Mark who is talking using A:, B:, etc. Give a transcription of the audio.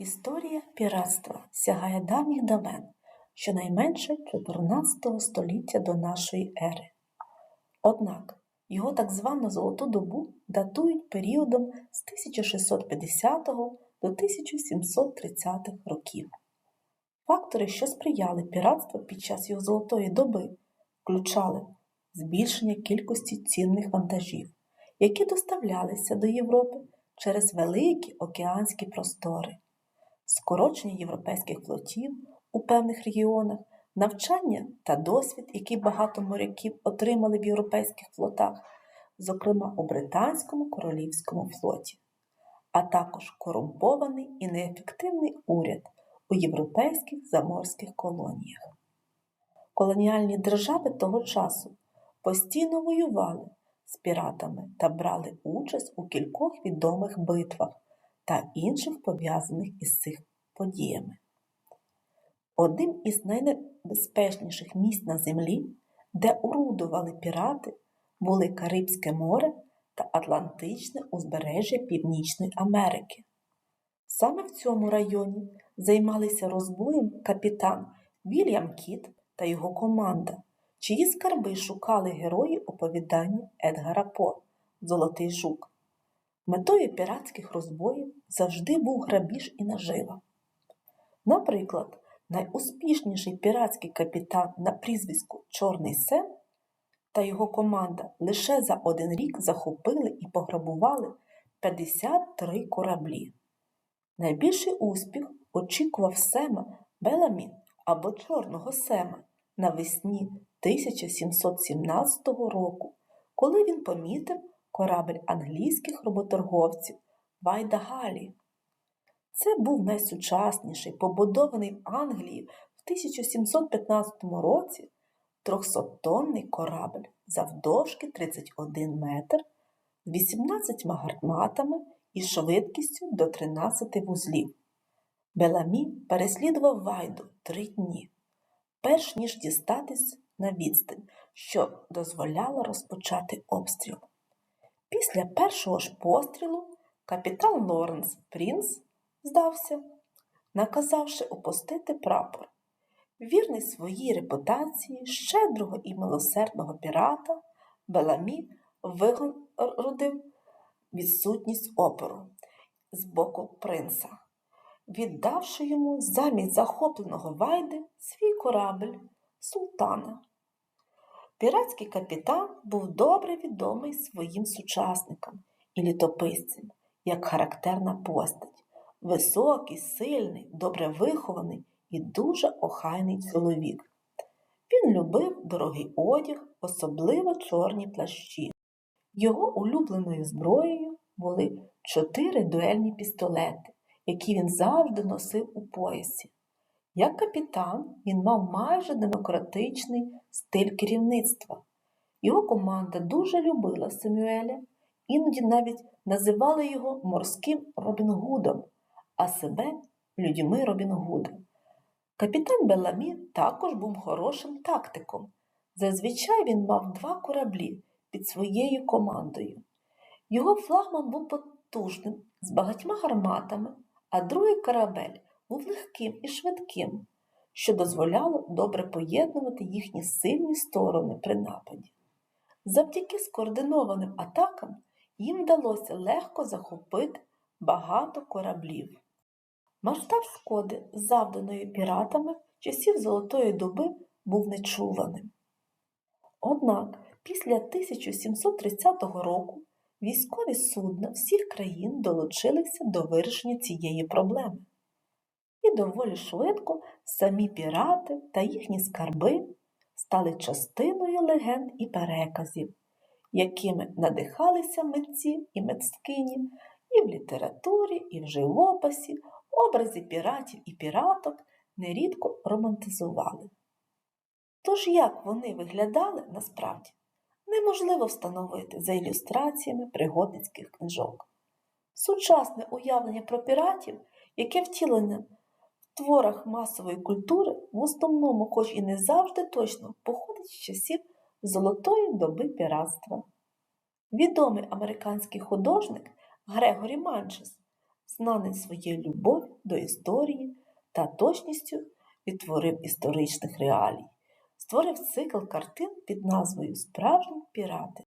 A: Історія піратства сягає давніх давен, щонайменше 14 століття до нашої ери. Однак його так звану золоту добу датують періодом з 1650 до 1730 років. Фактори, що сприяли піратству під час його золотої доби, включали збільшення кількості цінних вантажів, які доставлялися до Європи через великі океанські простори скорочення європейських флотів у певних регіонах, навчання та досвід, який багато моряків отримали в європейських флотах, зокрема у британському королівському флоті, а також корумпований і неефективний уряд у європейських заморських колоніях. Колоніальні держави того часу постійно воювали з піратами та брали участь у кількох відомих битвах та інших пов'язаних із цих подіями. Одним із найнебезпечніших місць на землі, де орудували пірати, були Карибське море та Атлантичне узбережжя Північної Америки. Саме в цьому районі займалися розбоєм капітан Вільям Кіт та його команда, чиї скарби шукали герої оповідання Едгара По Золотий Жук. Метою піратських розбоїв завжди був грабіж і нажива. Наприклад, найуспішніший піратський капітан на прізвиську Чорний Сем та його команда лише за один рік захопили і пограбували 53 кораблі. Найбільший успіх очікував Сема Беламі або Чорного Сема навесні 1717 року, коли він помітив корабель англійських работорговців Вайда Галі. Це був найсучасніший, побудований в Англії в 1715 році 300-тонний корабель завдовжки 31 метр з 18 гарматами і швидкістю до 13 вузлів. Беламі переслідував Вайду три дні, перш ніж дістатись на відстань, що дозволяло розпочати обстріл. Після першого ж пострілу капітан Лоренс Прінс здався, наказавши опустити прапор. Вірний своїй репутації щедрого і милосердного пірата Беламі вигородив відсутність опору з боку принца, віддавши йому замість захопленого вайди свій корабель султана. Піратський капітан був добре відомий своїм сучасникам і літописцям як характерна постать, високий, сильний, добре вихований і дуже охайний чоловік. Він любив дорогий одяг, особливо чорні плащі. Його улюбленою зброєю були чотири дуельні пістолети, які він завжди носив у поясі. Як капітан він мав майже демократичний стиль керівництва. Його команда дуже любила Семюеля, іноді навіть називали його морським Робін Гудом, а себе людьми Робін Гуда. Капітан Беламі також був хорошим тактиком. Зазвичай він мав два кораблі під своєю командою. Його флагман був потужним, з багатьма гарматами, а другий корабель був легким і швидким, що дозволяло добре поєднувати їхні сильні сторони при нападі. Завдяки скоординованим атакам їм вдалося легко захопити багато кораблів. Масштаб шкоди, завданої піратами часів Золотої доби, був нечуваним. Однак після 1730 року військові судна всіх країн долучилися до вирішення цієї проблеми. І доволі швидко самі пірати та їхні скарби стали частиною легенд і переказів, якими надихалися митці і митськині і в літературі, і в живописі, образи піратів і піраток нерідко романтизували. Тож як вони виглядали насправді, неможливо встановити за ілюстраціями пригодницьких книжок. Сучасне уявлення про піратів, яке втілене творах масової культури, в основному, хоч і не завжди точно, походить з часів золотої доби піратства. Відомий американський художник Грегорі Манчес знаний своєю любов'ю до історії та точністю відтворив історичних реалій, створив цикл картин під назвою Справжні пірати.